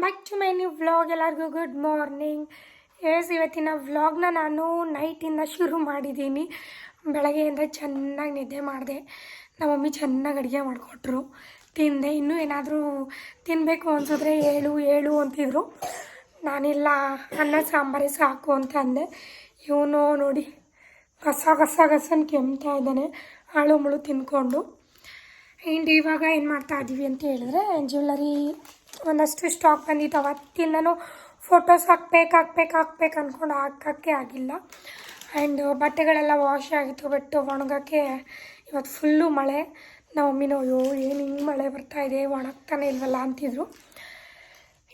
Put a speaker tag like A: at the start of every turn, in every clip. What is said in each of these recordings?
A: Back to my new vlog ಎಲ್ಲರಿಗೂ good morning yes ಇವತ್ತಿನ ವ್ಲಾಗ್ನ ನಾನು ನೈಟಿಂದ ಶುರು ಮಾಡಿದ್ದೀನಿ. ಬೆಳಗ್ಗೆಯಿಂದ ಚೆನ್ನಾಗಿ ನಿದ್ದೆ ಮಾಡಿದೆ. ನಮ್ಮ ಮಮ್ಮಿ ಚೆನ್ನಾಗಿ ಅಡುಗೆ ಮಾಡಿಕೊಟ್ರು. ತಿಂದೆ. ಇನ್ನೂ ಏನಾದರೂ ತಿನ್ನಬೇಕು ಅನಿಸಿದ್ರೆ ಏಳು ಏಳು ಅಂತಿದ್ರು. ನಾನಿಲ್ಲ, ಅನ್ನ, ಸಾಂಬಾರೇ ಸಾಕು ಅಂತ ಅಂದೆ. ಇವನು ನೋಡಿ ಗಸ ಗಸ ಗಸನ್ ಕೆಮ್ತಾ ಇದ್ದಾನೆ. ಹಾಳು ಮುಳು ತಿನ್ಕೊಂಡು. ಆ್ಯಂಡ್ ಇವಾಗ ಏನು ಮಾಡ್ತಾ ಇದ್ದೀವಿ ಅಂತ ಹೇಳಿದ್ರೆ ಜ್ಯುವೆಲರಿ ಒಂದಷ್ಟು ಸ್ಟಾಕ್ ಬಂದಿತ್ತು ಅವತ್ತಿಂದನೂ ಫೋಟೋಸ್ ಹಾಕ್ಬೇಕು ಹಾಕ್ಬೇಕು ಹಾಕ್ಬೇಕು ಅಂದ್ಕೊಂಡು ಹಾಕೋಕ್ಕೆ ಆಗಿಲ್ಲ. ಆ್ಯಂಡ್ ಬಟ್ಟೆಗಳೆಲ್ಲ ವಾಶ್ ಆಗಿತ್ತು ಬಟ್ ಒಣಗೋಕ್ಕೆ ಇವತ್ತು ಫುಲ್ಲು ಮಳೆ. ನಮ್ಮ ಮಮ್ಮಿನೋ ಅಯ್ಯೋ, ಏನು ಹಿಂಗೆ ಮಳೆ ಬರ್ತಾ ಇದೆ, ಒಣಗ್ತಾನೆ ಇಲ್ವಲ್ಲ ಅಂತಿದ್ರು.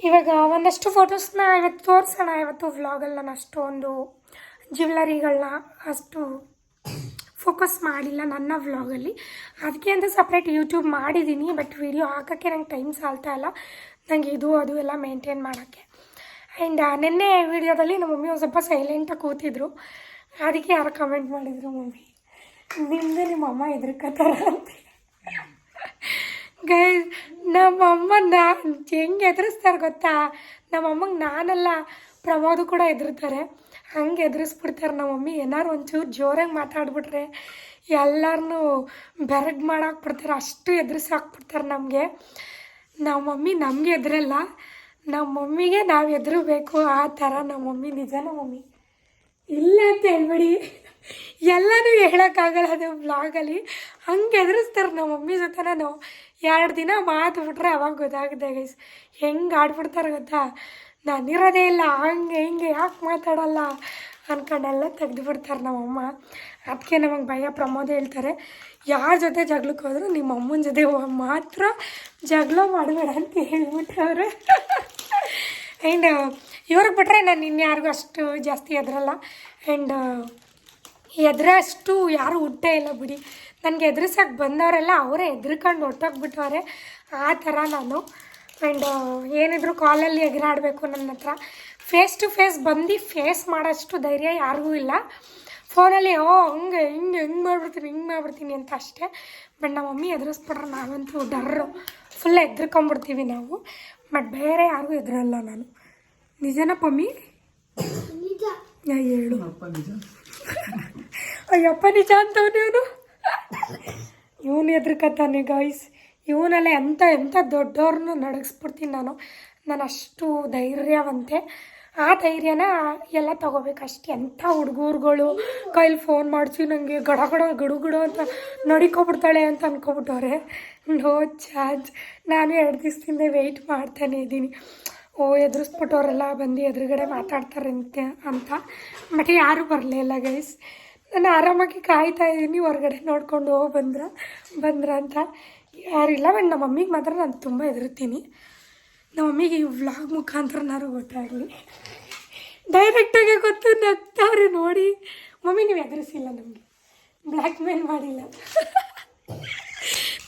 A: ಇವಾಗ ಒಂದಷ್ಟು ಫೋಟೋಸ್ನ ಇವತ್ತು ತೋರಿಸೋಣ. ಇವತ್ತು ವ್ಲಾಗಲ್ಲಿ ನಾನು ಅಷ್ಟೊಂದು ಜ್ಯುವೆಲ್ಲರಿಗಳನ್ನ ಅಷ್ಟು ಫೋಕಸ್ ಮಾಡಿಲ್ಲ ನನ್ನ ವ್ಲಾಗಲ್ಲಿ ಅದಕ್ಕೆ ಅಂತ ಸಪ್ರೇಟ್ ಯೂಟ್ಯೂಬ್ ಮಾಡಿದ್ದೀನಿ ಬಟ್ ವಿಡಿಯೋ ಹಾಕೋಕ್ಕೆ ನಂಗೆ ಟೈಮ್ ಸಾಲ್ತಾ ಇಲ್ಲ. ನನಗೆ ಇದು, ಅದು ಎಲ್ಲ ಮೇಂಟೈನ್ ಮಾಡೋಕ್ಕೆ. ಆ್ಯಂಡ್ ನಿನ್ನೆ ವಿಡಿಯೋದಲ್ಲಿ ನಮ್ಮ ಮಮ್ಮಿ ಒಂದು ಸ್ವಲ್ಪ ಸೈಲೆಂಟಾಗಿ ಕೂತಿದ್ರು. ಅದಕ್ಕೆ ಯಾರು ಕಮೆಂಟ್ ಮಾಡಿದರು ಮಮ್ಮಿ. ನಿಮ್ಮದು ನಿಮ್ಮ ಅಮ್ಮ ಅಂತ. ಗೈ ನಮ್ಮಮ್ಮ ನಾ, ಹೆಂಗೆ ಎದುರಿಸ್ತಾರೆ ಗೊತ್ತಾ? ನಮ್ಮಮ್ಮಂಗೆ ನಾನೆಲ್ಲ, ಪ್ರಮೋದು ಕೂಡ ಎದುರ್ತಾರೆ ಹಂಗೆ ಎದುರಿಸ್ಬಿಡ್ತಾರೆ ನಮ್ಮ ಮಮ್ಮಿ. ಏನಾರು ಒಂಚೂರು ಜೋರಾಗಿ ಮಾತಾಡ್ಬಿಟ್ರೆ ಎಲ್ಲರನ್ನೂ ಬೆರಗ್ ಮಾಡಾಕ್ಬಿಡ್ತಾರೆ. ಅಷ್ಟು ಎದುರಿಸಿ ಹಾಕ್ಬಿಡ್ತಾರೆ ನಮಗೆ. ನಮ್ಮ ಮಮ್ಮಿ ನಮಗೆ ಎದುರಲ್ಲ. ನಮ್ಮ ಮಮ್ಮಿಗೆ ನಾವು ಎದುರಬೇಕು. ಆ ಥರ ನಮ್ಮ ಮಮ್ಮಿ ನಿಜನ ಮಮ್ಮಿ? ಇಲ್ಲ ಅಂತ ಹೇಳ್ಬಿಡಿ. ಎಲ್ಲನೂ ಹೇಳೋಕ್ಕಾಗಲ್ಲ ಅದು ಬ್ಲಾಗಲ್ಲಿ ಹಂಗೆ ಎದುರಿಸ್ತಾರೆ ನಮ್ಮ ಮಮ್ಮಿ ಜೊತೆ ನಾನು ಎರಡು ದಿನ ಮಾತು ಬಿಟ್ರೆ ಅವಾಗ ಗೊತ್ತಾಗುತ್ತೆ ಗೈಸ್ ಹೆಂಗೆ ಆಡ್ಬಿಡ್ತಾರೆ ಗೊತ್ತಾ? ನಾನು ಇರೋದೇ ಇಲ್ಲ. ಹಂಗೆ ಹಿಂಗೆ ಯಾಕೆ ಮಾತಾಡಲ್ಲ ಅನ್ಕೊಂಡೆಲ್ಲ ತೆಗೆದುಬಿಡ್ತಾರೆ ನಮ್ಮಮ್ಮ ಅದಕ್ಕೆ ನಮಗೆ ಭಯ ಪ್ರಮೋದ ಹೇಳ್ತಾರೆ. ಯಾರ ಜೊತೆ ಜಗಳಕ್ಕೆ ಹೋದ್ರು ನಿಮ್ಮ ಅಮ್ಮನ ಜೊತೆ ಮಾತ್ರ ಜಗಳ ಮಾಡಬೇಡ ಅಂತ ಹೇಳ್ಬಿಟ್ಟವ್ರೆ ಆ್ಯಂಡ್ ಇವ್ರಿಗೆ ಬಿಟ್ರೆ ನಾನು ಇನ್ಯಾರಿಗೂ ಅಷ್ಟು ಜಾಸ್ತಿ ಎದ್ರಲ್ಲ. ಆ್ಯಂಡ್ ಎದುರಷ್ಟು ಯಾರೂ ಹುಟ್ಟೇ ಇಲ್ಲ ಬಿಡಿ. ನನಗೆ ಎದುರಿಸೋಕೆ ಬಂದವರೆಲ್ಲ ಅವರೇ ಎದ್ರಕೊಂಡು ಹೊಟ್ಟೋಗ್ಬಿಟ್ಟವ್ರೆ ಆ ಥರ ನಾನು. ಆ್ಯಂಡ್ ಏನಿದ್ರು ಕಾಲಲ್ಲಿ ಎಗರಾಡಬೇಕು ನನ್ನ ಹತ್ರ. ಫೇಸ್ ಟು ಫೇಸ್ ಬಂದು ಫೇಸ್ ಮಾಡೋಷ್ಟು ಧೈರ್ಯ ಯಾರಿಗೂ ಇಲ್ಲ. ಫೋನಲ್ಲಿ ಓ ಹಂಗೆ ಹಿಂಗೆ ಹಿಂಗೆ ಮಾಡ್ಬಿಡ್ತೀನಿ ಹಿಂಗೆ ಮಾಡ್ಬಿಡ್ತೀನಿ ಅಂತ ಅಷ್ಟೇ. ಬಟ್ ನಮ್ಮ ಮಮ್ಮಿ ಎದುರಿಸ್ಬಿಟ್ರೆ ನಾವಂತೂ ಡರ್ರು. ಫುಲ್ ಎದ್ರಿಕೊಂಬಿಡ್ತೀವಿ ನಾವು. ಬಟ್ ಬೇರೆ ಯಾರಿಗೂ ಎದುರಲ್ಲ ನಾನು. ನಿಜನಪ್ಪ ಪಮ್ಮಿ? ಹೇಳು. ಅಯ್ಯಪ್ಪ ನಿಜ ಅಂತವನು ಇವನು. ಇವನು ಎದ್ರಕತ್ತಾನೆ ಗಾಯ್ಸ್ ಇವನಲ್ಲೇ ಎಂಥ ಎಂಥ ದೊಡ್ಡವ್ರನ್ನ ನಡಗಿಸ್ಬಿಡ್ತೀನಿ ನಾನು. ನಾನು ಅಷ್ಟು ಧೈರ್ಯವಂತೆ. ಆ ಧೈರ್ಯನ ಎಲ್ಲ ತಗೋಬೇಕಷ್ಟೆ ಎಂಥ ಹುಡುಗರುಗಳು ಕೈಲಿ ಫೋನ್ ಮಾಡಿಸಿ ನನಗೆ ಗಡ ಗಡ ಗಡು ಗಡು ಅಂತ ನಡಿಕೊಬಿಡ್ತಾಳೆ ಅಂತ ಅಂದ್ಕೊಬಿಟ್ಟವ್ರೆ ನೋ ಚಾರ್ಜ್. ನಾನು ಎರಡು ದಿವಸದಿಂದ ವೆಯ್ಟ್ ಮಾಡ್ತಾನೆ ಇದ್ದೀನಿ. ಓ, ಎದುರಿಸ್ಬಿಟ್ಟವರೆಲ್ಲ ಬಂದು ಎದುರುಗಡೆ ಮಾತಾಡ್ತಾರೆ ಅಂತ. ಬಟ್ ಯಾರೂ ಬರಲೇ ಇಲ್ಲ ಗೈಸ್ ನಾನು ಆರಾಮಾಗಿ ಕಾಯ್ತಾ ಇದ್ದೀನಿ, ಹೊರಗಡೆ ನೋಡ್ಕೊಂಡು ಹೋಗಿ ಬಂದ್ರ ಬಂದ್ರ ಅಂತ. ಯಾರಿಲ್ಲ ಬಟ್ ನಮ್ಮ ಮಮ್ಮಿಗೆ ಮಾತ್ರ ನಾನು ತುಂಬ ಹೆದರ್ತೀನಿ. ನಮ್ಮ ಮಮ್ಮಿಗೆ ಈ ವ್ಲಾಗ್ ಮುಖಾಂತರನಾರು ಗೊತ್ತಾಗಲಿ. ಡೈರೆಕ್ಟಾಗಿ ಗೊತ್ತು ನಗ್ತಾರೆ ನೋಡಿ. ಮಮ್ಮಿ, ನೀವು ಎದುರಿಸಿಲ್ಲ ನಮಗೆ. ಬ್ಲ್ಯಾಕ್ ಮೇಲ್ ಮಾಡಿಲ್ಲ.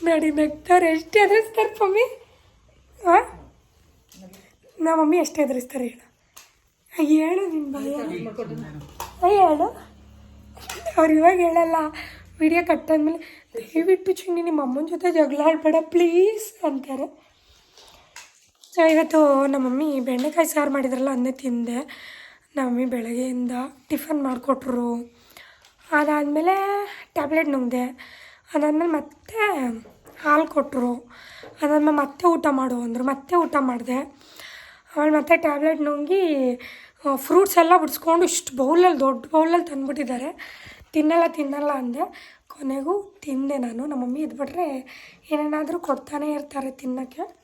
A: ನೋಡಿ ನಗ್ತಾರೆ ಎಷ್ಟು ಎದುರಿಸ್ತಾರೆ ಮಮ್ಮಿ? ಹಾಂ ನಮ್ಮ ಮಮ್ಮಿ ಎಷ್ಟು ಎದುರಿಸ್ತಾರೆ ಹೇಳು. ಹೇಳು ನಿಮ್ಮ ಭಯ ಹೇಳು. ಅವ್ರು ಇವಾಗ ಹೇಳಲ್ಲ. ವಿಡಿಯೋ ಕಟ್ಟಾದ್ಮೇಲೆ ದಯವಿಟ್ಟು ಚಿನ್ನಿ, ನಿಮ್ಮ ಅಮ್ಮನ ಜೊತೆ ಜಗಳ ಆಡಬೇಡ ಪ್ಲೀಸ್ ಅಂತಾರೆ. ಇವತ್ತು ನಮ್ಮ ಮಮ್ಮಿ ಬೆಂಡೆಕಾಯಿ ಸಾರು ಮಾಡಿದ್ರಲ್ಲ ಅದನ್ನೇ ತಿಂದೆ. ನಮ್ಮ ಮಮ್ಮಿ ಬೆಳಗ್ಗೆಯಿಂದ ಟಿಫನ್ ಮಾಡಿಕೊಟ್ರು. ಅದಾದಮೇಲೆ ಟ್ಯಾಬ್ಲೆಟ್ ನುಂಗಿದೆ. ಅದಾದಮೇಲೆ ಮತ್ತೆ ಹಾಲು ಕೊಟ್ಟರು ಅದಾದ್ಮೇಲೆ ಮತ್ತೆ ಊಟ ಮಾಡು ಅಂದರು. ಮತ್ತೆ ಊಟ ಮಾಡಿದೆ. ಆಮೇಲೆ ಮತ್ತೆ ಟ್ಯಾಬ್ಲೆಟ್ ನುಂಗಿ ಫ್ರೂಟ್ಸ್ ಎಲ್ಲ ಬಿಡಿಸ್ಕೊಂಡು ಇಷ್ಟು ಬೌಲಲ್ಲಿ ದೊಡ್ಡ ಬೌಲಲ್ಲಿ ತಂದುಬಿಟ್ಟಿದ್ದಾರೆ. ತಿನ್ನಲ್ಲ ತಿನ್ನಲ್ಲ ಅಂದೆ. ಕೊನೆಗೂ ತಿಂದೆ ನಾನು. ನಮ್ಮ ಮಮ್ಮಿ ಇದ್ಬಿಟ್ರೆ ಏನೇನಾದರೂ ಕೊಡ್ತಾನೆ ಇರ್ತಾರೆ ತಿನ್ನೋಕ್ಕೆ.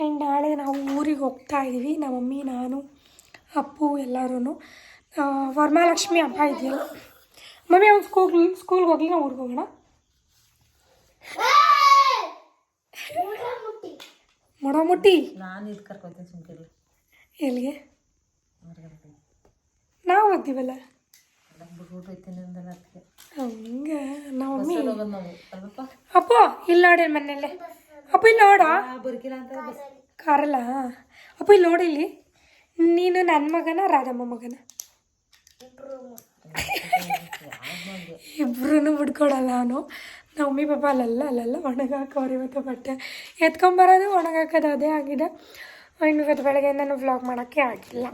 A: ಆ್ಯಂಡ್ ನಾಳೆ ನಾವು ಊರಿಗೆ ಹೋಗ್ತಾ ಇದ್ದೀವಿ ನಮ್ಮ ಮಮ್ಮಿ ನಾನು ಅಪ್ಪು ಎಲ್ಲರೂ ವರಮಹಾಲಕ್ಷ್ಮಿ ಹಬ್ಬ ಇದೆಯಲ್ಲ. ಮಮ್ಮಿ ಅವ್ನು ಸ್ಕೂಲ್ ಸ್ಕೂಲ್ಗೆ ಹೋಗಲಿ ನಾವು ಊರಿಗೆ ಹೋಗೋಣ. ಮೊಡಮುಟ್ಟಿ.
B: ನಾನು ಇದು ಕರ್ಕೊತೀನಿ ಸುಮ್ಕಿರಿ.
A: ಎಲ್ಲಿಗೆ? ನಾವು
B: ಹೋಗ್ತೀವಲ್ಲ?
A: ಹಂಗೆ.
B: ನಾವು.
A: ಅಪ್ಪ ಇಲ್ಲ ನೋಡಿ ಮನೇಲೆ ಅಪ್ಪ ಇಲ್ಲಿ ನೋಡ. ಕಾರಲ್ಲ ಅಪ್ಪ ಇಲ್ಲಿ ನೋಡಿ ಇಲ್ಲಿ. ನೀನು ನನ್ನ ಮಗನ ರಾಧಮ್ಮ ಮಗನ? ಇಬ್ರು ಬಿಡ್ಕೊಡಲ್ಲ ಅವನು. ನಮ್ಮ ಮಮ್ಮಿ ಪಾಪ ಅಲ್ಲೆಲ್ಲ ಅಲ್ಲೆಲ್ಲ ಒಣಗಾಕೋರು ಇವತ್ತು ಬಟ್ಟೆ. ಎತ್ಕೊಂಬರೋದು ಒಣಗಾಕೋದು ಅದೇ ಆಗಿದೆ. ಇನ್ನು ಇವತ್ತು ನಾನು ವ್ಲಾಗ್ ಮಾಡೋಕ್ಕೆ ಆಗಿಲ್ಲ.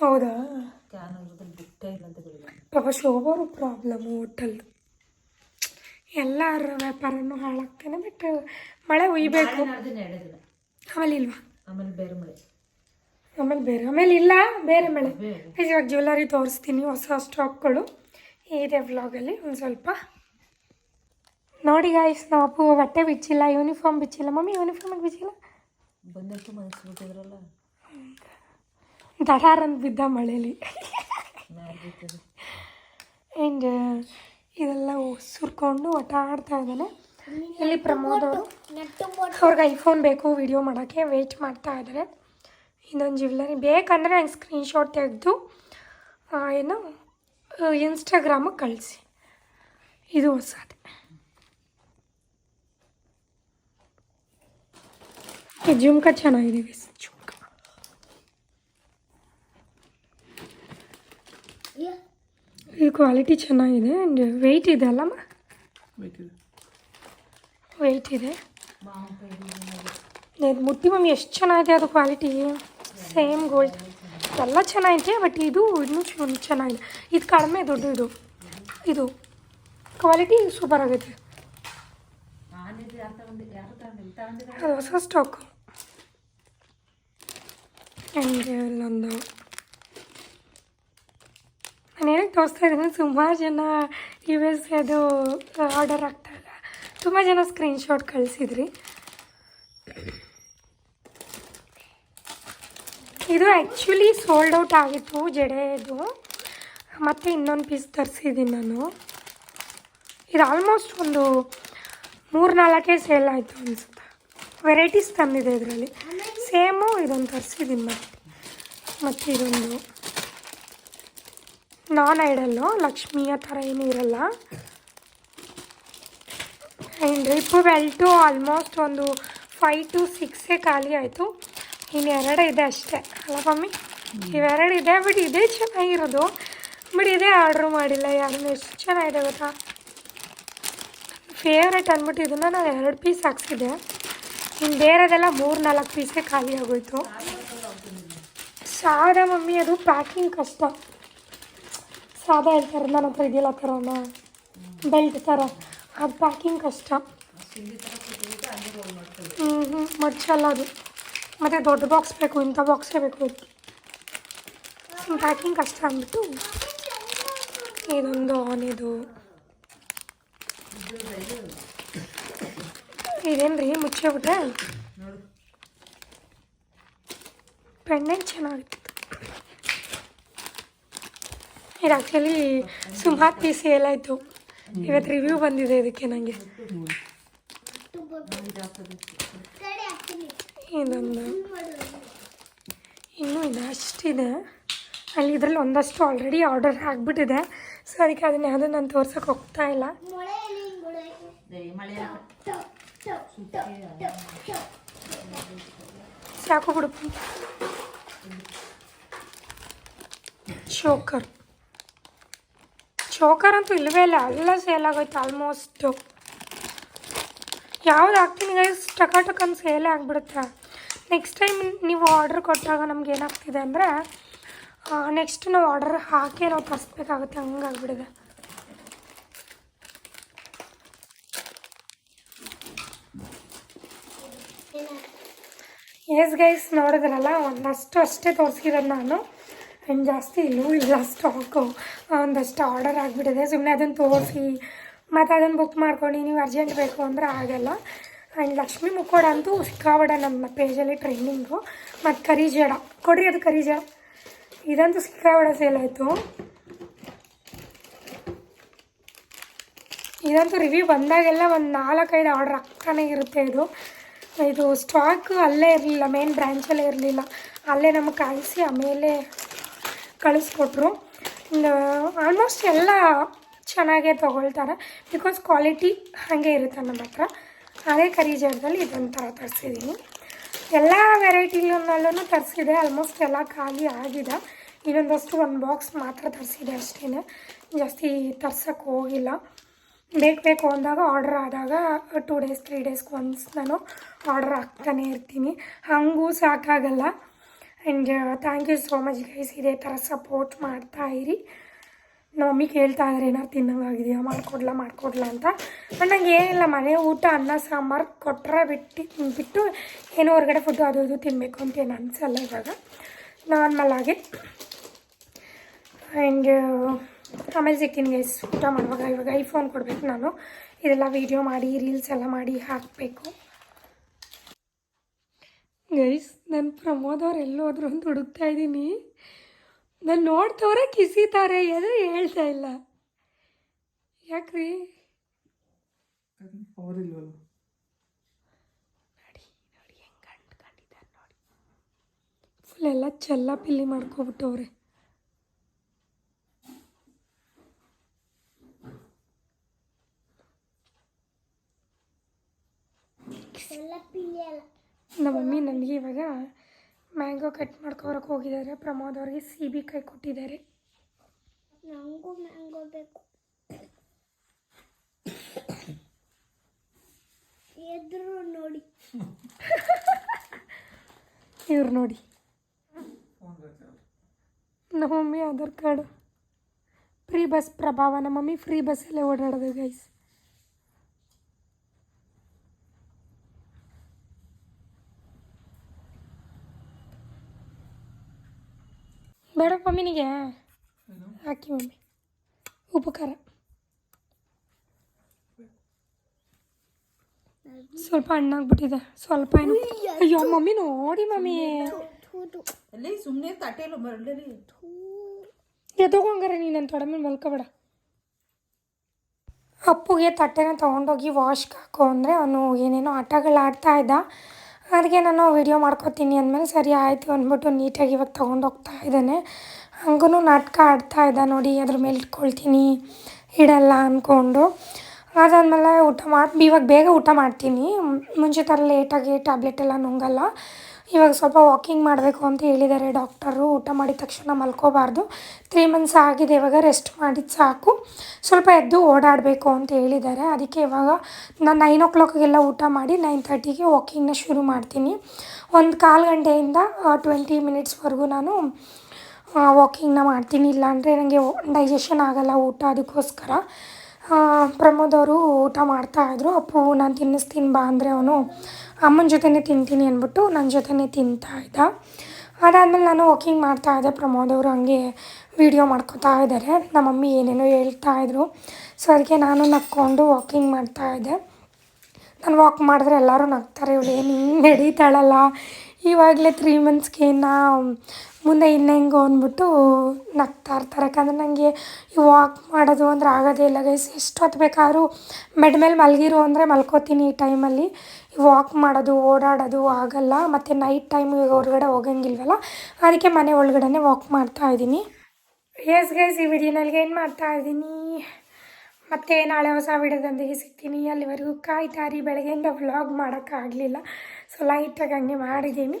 A: ಹೌದಾ?
B: ಬೆಳಿಗ್ಗೆ
A: ಪಾಪ ಶೋಭಾರು ಪ್ರಾಬ್ಲಮ್ ಹೋಟೆಲ್ ಎಲ್ಲರ ವ್ಯಾಪಾರನೂ ಹಾಳಾಗ್ತಾನೆ ಬಟ್ ಮಳೆ ಉಯ್ಬೇಕು. ಆಮೇಲೆ ಇಲ್ವಾ?
B: ಆಮೇಲೆ ಬೇರೆ ಮಳೆ.
A: ಆಮೇಲೆ ಬೇರೆ ಆಮೇಲೆ ಇಲ್ಲ ಬೇರೆ ಮಳೆ. ಇವಾಗ ಜ್ಯುವೆಲ್ಲರಿ ತೋರಿಸ್ತೀನಿ ಹೊಸ ಸ್ಟಾಕ್ಗಳು ಇದೆ ವ್ಲಾಗಲ್ಲಿ ಒಂದು ಸ್ವಲ್ಪ. ನೋಡಿ ಗಾಯ್ಸ್ ನಾವು ಅಪ್ಪು ಬಟ್ಟೆ ಬಿಚ್ಚಿಲ್ಲ ಯೂನಿಫಾರ್ಮ್ ಬಿಚ್ಚಿಲ್ಲ. ಮಮ್ಮಿ ಯೂನಿಫಾರ್ಮಿಗೆ ಬಿಚ್ಚಿಲ್ಲ?
B: ಬಂದಷ್ಟು ಮನಸ್ಬಿಟ್ಟಿದ್ರಲ್ಲ.
A: ದಡಾರ್ ಅಂತ ಬಿದ್ದ ಮಳೇಲಿ. ಆ್ಯಂಡ್ ಇದೆಲ್ಲ ಸುರ್ಕೊಂಡು ಆಟ ಆಡ್ತಾ ಇದ್ದಾನೆ. ಇಲ್ಲಿ ಪ್ರಮೋದ್ ಅವರು ಅವ್ರಿಗೆ ಐಫೋನ್ ಬೇಕು ವಿಡಿಯೋ ಮಾಡೋಕ್ಕೆ ವೆಯ್ಟ್ ಮಾಡ್ತಾ ಇದ್ದಾರೆ. ಇನ್ನೊಂದು ಜ್ಯುವೆಲರಿ ಬೇಕಂದರೆ ನಂಗೆ ಸ್ಕ್ರೀನ್ಶಾಟ್ ತೆಗೆದು ಏನು ಇನ್ಸ್ಟಾಗ್ರಾಮಿಗೆ ಕಳಿಸಿ. ಇದು ಹೊಸದೆ. ಜುಮ್ಕ ಚೆನ್ನಾಗಿದೆ guys, ಜುಮ್ಕ ಈ ಕ್ವಾಲಿಟಿ ಚೆನ್ನಾಗಿದೆ. ಆ್ಯಂಡ್ ವೆಯ್ಟ್ ಇದೆ ಅಲ್ಲಮ್ಮ? ವೆಯ್ಟ್ ಇದೆ. ಇದು. ಮುಟ್ಟಿ ಮಮ್ಮಿ ಎಷ್ಟು ಚೆನ್ನಾಗಿದೆ ಅದು ಕ್ವಾಲಿಟಿ ಸೇಮ್ ಗೋಲ್ಡ್ ಎಲ್ಲ ಚೆನ್ನಾಗಿದೆ ಬಟ್ ಇದು ಇನ್ನೂ ಚೆನ್ನಾಗಿದೆ ಇದು ಕಡಿಮೆ ದೊಡ್ಡ ಇದು. ಇದು ಕ್ವಾಲಿಟಿ ಸೂಪರ್ ಆಗೈತೆ. ಅದು ಹೊಸ ಸ್ಟಾಕು ಆ್ಯಂಡ್ ಇಲ್ಲೊಂದು ನಾನು ತೋರಿಸ್ತಾ ಇದ್ದೀನಿ ಸುಮಾರು ಜನ ಯು ಎಸ್ ಅದು ಆರ್ಡರ್ ಆಗ್ತಾಯಿಲ್ಲ ತುಂಬ ಜನ ಸ್ಕ್ರೀನ್ಶಾಟ್ ಕಳಿಸಿದ್ರಿ. ಇದು ಆ್ಯಕ್ಚುಲಿ ಸೋಲ್ಡ್ ಔಟ್ ಆಗಿತ್ತು, ಜಡೆದು. ಮತ್ತು ಇನ್ನೊಂದು ಪೀಸ್ ತರಿಸಿದ್ದೀನಿ ನಾನು. ಇದು ಆಲ್ಮೋಸ್ಟ್ ಒಂದು ಮೂರು ನಾಲ್ಕೇ ಸೇಲ್ ಆಯಿತು ಅನಿಸುತ್ತೆ. ವೆರೈಟೀಸ್ ತಂದಿದೆ ಇದರಲ್ಲಿ. ಸೇಮು ಇದೊಂದು ತರಿಸಿದ್ದೀನಿ ಮತ್ತೆ, ಮತ್ತು ಇದೊಂದು. ನಾನ್ ಐಡಲ್ಲು ಲಕ್ಷ್ಮಿ ಆ ಥರ ಏನೂ ಇರಲ್ಲ. ಆ್ಯಂಡ್ ರಿಪ್ ಬೆಲ್ಟು ಆಲ್ಮೋಸ್ಟ್ ಒಂದು ಫೈವ್ ಟು ಸಿಕ್ಸೇ ಖಾಲಿ ಆಯಿತು. ಇನ್ನೆರಡೇ ಎರಡು ಇದೆ ಅಷ್ಟೇ ಅಲ್ಲ ಮಮ್ಮಿ? ಇವೆರಡು ಇದೆ ಬಟ್ ಇದೇ ಚೆನ್ನಾಗಿರೋದು. ಬಟ್ ಇದೇ ಆರ್ಡ್ರ್ ಮಾಡಿಲ್ಲ ಯಾರನ್ನೂ ಎಷ್ಟು ಚೆನ್ನಾಗಿದೆ ಗೊತ್ತಾ? ಫೇವ್ರೇಟ್ ಅಂದ್ಬಿಟ್ಟು ಇದನ್ನು ನಾನು ಎರಡು ಪೀಸ್ ಹಾಕ್ಸಿದೆ ಇನ್ನು ಬೇರೆದೆಲ್ಲ ಮೂರು ನಾಲ್ಕು ಪೀಸೇ ಖಾಲಿ ಆಗೋಯ್ತು. ಸಾದ ಮಮ್ಮಿ ಅದು ಪ್ಯಾಕಿಂಗ್ ಕಷ್ಟ. ಸಾದಾ ಹೇಳ್ತಾರೆ ನನ್ನ ಹತ್ರ ಇದೆಯಲ್ಲ ಆ ಥರನ? ಬೆಲ್ಟ್ ಥರ ಅದು ಪ್ಯಾಕಿಂಗ್ ಕಷ್ಟ. ಹ್ಞೂ ಹ್ಞೂ ಮಡ್ಚಲ್ಲ ಅದು. ಮತ್ತು ದೊಡ್ಡ ಬಾಕ್ಸ್ ಬೇಕು ಇಂಥ ಬಾಕ್ಸೇ ಬೇಕು. ಪ್ಯಾಕಿಂಗ್ ಕಷ್ಟ ಅಂದ್ಬಿಟ್ಟು ಇದೊಂದು ಆನ್ ಇದು. ಇದೇನು ರೀ ಮುಚ್ಚಿಬಿಟ್ರೆ ಪೆಂಡೆಂಟ್ ಚೆನ್ನಾಗಿತ್ತು. ಇದು ಆ್ಯಕ್ಚುಲಿ ಸುಮಾರು ಪೀಸ್ ಸೇಲಾಯಿತು ಇವತ್ತು ರಿವ್ಯೂ ಬಂದಿದೆ ಇದಕ್ಕೆ ನನಗೆ ಇದೊಂದು ಇನ್ನೂ ಇದೆ, ಅಷ್ಟಿದೆ. ಅಲ್ಲಿ ಇದರಲ್ಲಿ ಒಂದಷ್ಟು ಆಲ್ರೆಡಿ ಆರ್ಡರ್ ಆಗಿಬಿಟ್ಟಿದೆ. ಸೊ ಅದಕ್ಕೆ ಅದನ್ನ ಯಾವುದೂ ನಾನು ತೋರ್ಸೋಕೆ ಹೋಗ್ತಾ ಇಲ್ಲ. ಸಾಕು ಬಿಡು ಚೋಕರ್ ಚೋಕರ್ ಅಂತೂ ಇಲ್ಲವೇ ಇಲ್ಲ. ಎಲ್ಲ ಸೇಲ್ ಆಗೋಯ್ತು ಆಲ್ಮೋಸ್ಟು ಯಾವ್ದು ಹಾಕ್ತೀನಿ ಗೈಸ್ ಟಕ ಟಕನ್ ಸೇಲೇ ಆಗಿಬಿಡುತ್ತೆ. ನೆಕ್ಸ್ಟ್ ಟೈಮ್ ನೀವು ಆರ್ಡ್ರ್ ಕೊಟ್ಟಾಗ ನಮ್ಗೆ ಏನಾಗ್ತಿದೆ ಅಂದರೆ ನೆಕ್ಸ್ಟ್ ನಾವು ಆರ್ಡರ್ ಹಾಕಿ ನಾವು ತರಿಸ್ಬೇಕಾಗುತ್ತೆ. ಹಂಗಾಗ್ಬಿಡಿದೆ ಎಸ್ ಗೈಸ್ ನೋಡಿದ್ರಲ್ಲ? ಒಂದಷ್ಟು ಅಷ್ಟೇ ತೋರಿಸಿರೋದು ನಾನು. ಆ್ಯಂಡ್ ಜಾಸ್ತಿ ಇಲ್ಲೂ ಇಲ್ಲ ಸ್ಟಾಕು ಒಂದಷ್ಟು ಆರ್ಡರ್ ಆಗಿಬಿಟ್ಟಿದೆ. ಸುಮ್ಮನೆ ಅದನ್ನು ತೋರಿಸಿ, ಮತ್ತು ಅದನ್ನು ಬುಕ್ ಮಾಡ್ಕೊಂಡು, ನೀವು ಅರ್ಜೆಂಟ್ ಬೇಕು ಅಂದರೆ ಆಗಲ್ಲ. ಆ್ಯಂಡ್ ಲಕ್ಷ್ಮಿ ಮುಖೋಡ ಅಂತೂ ಸಿಕ್ಕಾಬಡ ನಮ್ಮ ಪೇಜಲ್ಲಿ ಟ್ರೆಂಡಿಂಗು ಮತ್ತು ಕರಿ ಜಡ ಕೊಡ್ರಿ ಅದು ಕರಿ ಜಡ ಇದಂತೂ ಸಿಕ್ಕಾಬಡ ಸೇಲ್ ಆಯಿತು. ಇದಂತೂ ರಿವ್ಯೂ ಬಂದಾಗೆಲ್ಲ ಒಂದು ನಾಲ್ಕೈದು ಆರ್ಡ್ರ್ ಆಗ್ತಾನೆ ಇರುತ್ತೆ ಇದು. ಇದು ಸ್ಟಾಕ್ ಅಲ್ಲೇ ಇರಲಿಲ್ಲ ಮೇನ್ ಬ್ರ್ಯಾಂಚಲ್ಲೇ ಇರಲಿಲ್ಲ. ಅಲ್ಲೇ ನಮಗೆ ಕಾಯಿಸಿ ಆಮೇಲೆ ಕಳಿಸ್ಕೊಟ್ರು. ಆಲ್ಮೋಸ್ಟ್ ಎಲ್ಲ ಚೆನ್ನಾಗೇ ತೊಗೊಳ್ತಾರೆ. ಬಿಕಾಸ್ ಕ್ವಾಲಿಟಿ ಹಾಗೆ ಇರುತ್ತೆ ನಮ್ಮ ಹತ್ರ. ಅದೇ ಕರಿ ಜಾಗದಲ್ಲಿ ಇದೊಂಥರ ತರಿಸಿದ್ದೀನಿ ಎಲ್ಲ ವೆರೈಟಿಗಳನ್ನಲ್ಲೂ ತರಿಸಿದೆ. ಆಲ್ಮೋಸ್ಟ್ ಎಲ್ಲ ಖಾಲಿ ಆಗಿದೆ. ಇನ್ನೊಂದಷ್ಟು ಒಂದು ಬಾಕ್ಸ್ ಮಾತ್ರ ತರಿಸಿದೆ ಅಷ್ಟೇ ಜಾಸ್ತಿ ತರ್ಸೋಕ್ಕೆ ಹೋಗಿಲ್ಲ. ಬೇಕು ಬೇಕು ಅಂದಾಗ ಆರ್ಡ್ರ್ ಆದಾಗ ಟೂ ಡೇಸ್ ತ್ರೀ ಡೇಸ್ಗೆ ಒನ್ಸ್ ನಾನು ಆರ್ಡ್ರ್ ಹಾಕ್ತಾನೆ ಇರ್ತೀನಿ. ಹಾಗೂ ಸಾಕಾಗಲ್ಲ. And thank you so much guys ಇದೇ ಥರ ಸಪೋರ್ಟ್ ಮಾಡ್ತಾ ಇರಿ. ನಮ್ಮ ಮಮ್ಮಿ ಕೇಳ್ತಾ ಇದ್ದಾರೆ ಏನಾರು ತಿನ್ನೋಂಗಾಗಿದೆಯಾ ಮಾಡ್ಕೊಡ್ಲ ಮಾಡ್ಕೊಡ್ಲ ಅಂತ. ಬಟ್ ನಂಗೆ ಏನಿಲ್ಲ, ಮನೆ ಊಟ, ಅನ್ನ, ಸಾಂಬಾರು ಕೊಟ್ಟರೆ ಬಿಟ್ಟು ಬಿಟ್ಟು ಏನು ಹೊರಗಡೆ ಫುಡ್ ಅದು ಇದು ತಿನ್ನಬೇಕು ಅಂತ ಏನು ಅನಿಸಲ್ಲ ಇವಾಗ. ನಾರ್ಮಲ್ ಆಗಿ. ಆ್ಯಂಡ್ ಆಮೇಲೆ ಸಿಗ್ತೀನಿ ಗೈಸ್ ಊಟ ಮಾಡುವಾಗ ಇವಾಗ ಐಫೋನ್ ಕೊಡಬೇಕು ನಾನು. ಇದೆಲ್ಲ ವೀಡಿಯೋ ಮಾಡಿ ರೀಲ್ಸ್ ಎಲ್ಲ ಮಾಡಿ ಹಾಕಬೇಕು. ಗೈಸ್ ನನ್ನ ಪ್ರಮೋದ್ ಅವ್ರು ಎಲ್ಲೋದ್ರು ಅಂತ ಹುಡುಕ್ತಾ ಇದ್ದೀನಿ. ನಾನು ನೋಡ್ತವ್ರೆ ಕಿಸಿತಾರೆ ಎದು ಹೇಳ್ತಾ ಇಲ್ಲ. ಯಾಕ್ರಿ?
C: ಅವರಿಲ್ವಲ್ಲ.
A: ನೋಡಿ ನೋಡಿ ಹೆಂಗೆ ಅಂಟ್ಕೊಂಡಿದ್ದಾರೆ ನೋಡಿ. ಫುಲ್ ಎಲ್ಲ ಚೆಲ್ಲ ಪಿಲ್ಲಿ ಮಾಡ್ಕೊಬಿಟ್ಟವ್ರೆ. ನಮ್ಮ ಮಮ್ಮಿ ನನಗೆ ಇವಾಗ ಮ್ಯಾಂಗೋ ಕಟ್ ಮಾಡ್ಕೋರಕ್ಕೆ ಹೋಗಿದ್ದಾರೆ. ಪ್ರಮೋದ್ ಅವ್ರಿಗೆ ಸಿ ಬಿ ಕೈ ಕೊಟ್ಟಿದ್ದಾರೆ.
D: ನಮಗೂ ಮ್ಯಾಂಗೋ ಬೇಕು. ಎದುರು ನೋಡಿ.
A: ಇವ್ರು ನೋಡಿ. ನಮ್ಮ mummy Aadhaar card free bus ಪ್ರಭಾವ. ನಮ್ಮ ಮಮ್ಮಿ ಫ್ರೀ ಬಸ್ಸಲ್ಲೇ ಓಡಾಡೋದು ಗೈಸ್ ಬೇಡ ಮಮ್ಮಿನಿಗೆ ಹಾಕಿ ಮಮ್ಮಿ. ಉಪಕಾರ. ಸ್ವಲ್ಪ ಹಣ್ಣಾಗ್ಬಿಟ್ಟಿದೆ. ಸ್ವಲ್ಪ ಏನು ಅಯ್ಯೋ ಮಮ್ಮಿ ನೋಡಿ ಮಮ್ಮಿ.
B: ಸುಮ್ಮನೆ ತಟ್ಟೆಲ್ಲ ಬರಲಿ
A: ಎದೋಗಂಗಾರೆ ನೀನು ನನ್ನ ತೊಡೆ ಮೇಲೆ ಮಲ್ಕೋಬೇಡ. ಅಪ್ಪುಗೆ ತಟ್ಟೆನ ತಗೊಂಡೋಗಿ ವಾಶ್ಗೆ ಹಾಕೋ ಅಂದರೆ ಅವನು ಏನೇನೋ ಆಟಗಳು ಆಡ್ತಾ ಇದ್ದ. ಅದಕ್ಕೆ ನಾನು ವೀಡಿಯೋ ಮಾಡ್ಕೊತೀನಿ ಅಂದಮೇಲೆ ಸರಿ ಆಯಿತು ಅಂದ್ಬಿಟ್ಟು ನೀಟಾಗಿ ಇವಾಗ ತೊಗೊಂಡೋಗ್ತಾ ಇದ್ದಾನೆ. ಹಂಗೂ ನಾಟಕ ಆಡ್ತಾ ಇದ್ದ ನೋಡಿ, ಅದ್ರ ಮೇಲೆ ಇಟ್ಕೊಳ್ತೀನಿ, ಇಡಲ್ಲ ಅಂದ್ಕೊಂಡು ಅದಾದಮೇಲೆ ಊಟ ಮಾಡಿ ಇವಾಗ ಬೇಗ ಊಟ ಮಾಡ್ತೀನಿ. ಮುಂಚೆ ಥರ ಲೇಟಾಗಿ ಟ್ಯಾಬ್ಲೆಟ್ ಎಲ್ಲ ನುಂಗಲ್ಲ. ಇವಾಗ ಸ್ವಲ್ಪ ವಾಕಿಂಗ್ ಮಾಡಬೇಕು ಅಂತ ಹೇಳಿದ್ದಾರೆ ಡಾಕ್ಟರು ಊಟ ಮಾಡಿದ ತಕ್ಷಣ ಮಲ್ಕೋಬಾರ್ದು. ತ್ರೀ ಮಂತ್ಸ್ ಆಗಿದೆ, ಇವಾಗ ರೆಸ್ಟ್ ಮಾಡಿದ್ದು ಸಾಕು. ಸ್ವಲ್ಪ ಎದ್ದು ಓಡಾಡಬೇಕು ಅಂತ ಹೇಳಿದ್ದಾರೆ. ಅದಕ್ಕೆ ಇವಾಗ ನಾನು ನೈನ್ ಓ ಕ್ಲಾಕಿಗೆಲ್ಲ ಊಟ ಮಾಡಿ ನೈನ್ ತರ್ಟಿಗೆ ವಾಕಿಂಗ್ನ ಶುರು ಮಾಡ್ತೀನಿ. ಒಂದು ಕಾಲು ಗಂಟೆಯಿಂದ ಟ್ವೆಂಟಿ ಮಿನಿಟ್ಸ್ವರೆಗೂ ನಾನು ವಾಕಿಂಗ್ನ ಮಾಡ್ತೀನಿ. ಇಲ್ಲಾಂದರೆ ನನಗೆ ಡೈಜೆಷನ್ ಆಗಲ್ಲ ಊಟ ಅದಕ್ಕೋಸ್ಕರ. ಪ್ರಮೋದವರು ಊಟ ಮಾಡ್ತಾಯಿದ್ರು ಅಪ್ಪು, ನಾನು ತಿನ್ನಿಸ್ತೀನಿ, ಬಾ ಅಂದರೆ ಅವನು. ಅಮ್ಮನ ಜೊತೆನೇ ತಿಂತೀನಿ ಅಂದ್ಬಿಟ್ಟು ನನ್ನ ಜೊತೆನೇ ತಿಂತಾ ಇದ್ದ. ಅದಾದಮೇಲೆ ನಾನು ವಾಕಿಂಗ್ ಮಾಡ್ತಾ ಇದ್ದೆ ಪ್ರಮೋದ್ ಅವರು ಹಂಗೆ ವೀಡಿಯೋ ಮಾಡ್ಕೋತಾ ಇದ್ದಾರೆ. ನಮ್ಮ ಮಮ್ಮಿ ಏನೇನೋ ಹೇಳ್ತಾ ಇದ್ರು. ಸೊ ಅದಕ್ಕೆ ನಾನು ನಕ್ಕೊಂಡು ವಾಕಿಂಗ್ ಮಾಡ್ತಾ ಇದ್ದೆ. ನಾನು ವಾಕ್ ಮಾಡಿದ್ರೆ ಎಲ್ಲರೂ ನಗ್ತಾರೆ. ಇವಳು ಏನು ಹಿಂಗೆ ನಡೀತಾಳಲ್ಲ? ಇವಾಗಲೇ ತ್ರೀ ಮಂತ್ಸ್ಗೆ ಇನ್ನು ಮುಂದೆ ಇನ್ನು ಹೆಂಗೋ ಅಂದ್ಬಿಟ್ಟು ನಗ್ತಾ ಇರ್ತಾರೆ. ಯಾಕಂದರೆ ನನಗೆ ಈ ವಾಕ್ ಮಾಡೋದು ಅಂದರೆ ಆಗೋದೇ ಇಲ್ಲ ಗೈಸ್ ಎಷ್ಟೊತ್ತು ಬೇಕಾದ್ರೂ ಮೆಡ್ ಮೇಲೆ ಮಲಗಿರು ಅಂದರೆ ಮಲ್ಕೋತೀನಿ ಈ ಟೈಮಲ್ಲಿ ವಾಕ್ ಮಾಡೋದು, ಓಡಾಡೋದು ಆಗಲ್ಲ. ಮತ್ತು ನೈಟ್ ಟೈಮ್ ಹೊರಗಡೆ ಹೋಗಂಗಿಲ್ವಲ್ಲ? ಅದಕ್ಕೆ ಮನೆ ಒಳಗಡೆ ವಾಕ್ ಮಾಡ್ತಾ ಇದ್ದೀನಿ. ಎಸ್ ಗೈಸ್ ಈ ವಿಡಿಯೋನಲ್ಲಿ ಏನು ಮಾಡ್ತಾ ಇದ್ದೀನಿ? ಮತ್ತೆ ನಾಳೆ ಹೊಸ ವಿಡಿಯೋದೊಂದಿಗೆ ಸಿಗ್ತೀನಿ. ಅಲ್ಲಿವರೆಗೂ ಕಾಯ್ತಾರಿ ಬೆಳಗ್ಗೆಯಿಂದ ವ್ಲಾಗ್ ಮಾಡೋಕ್ಕಾಗಲಿಲ್ಲ. ಸೊ ಲೈಟಾಗಿ ಹಂಗೆ ಮಾಡಿದ್ದೀನಿ.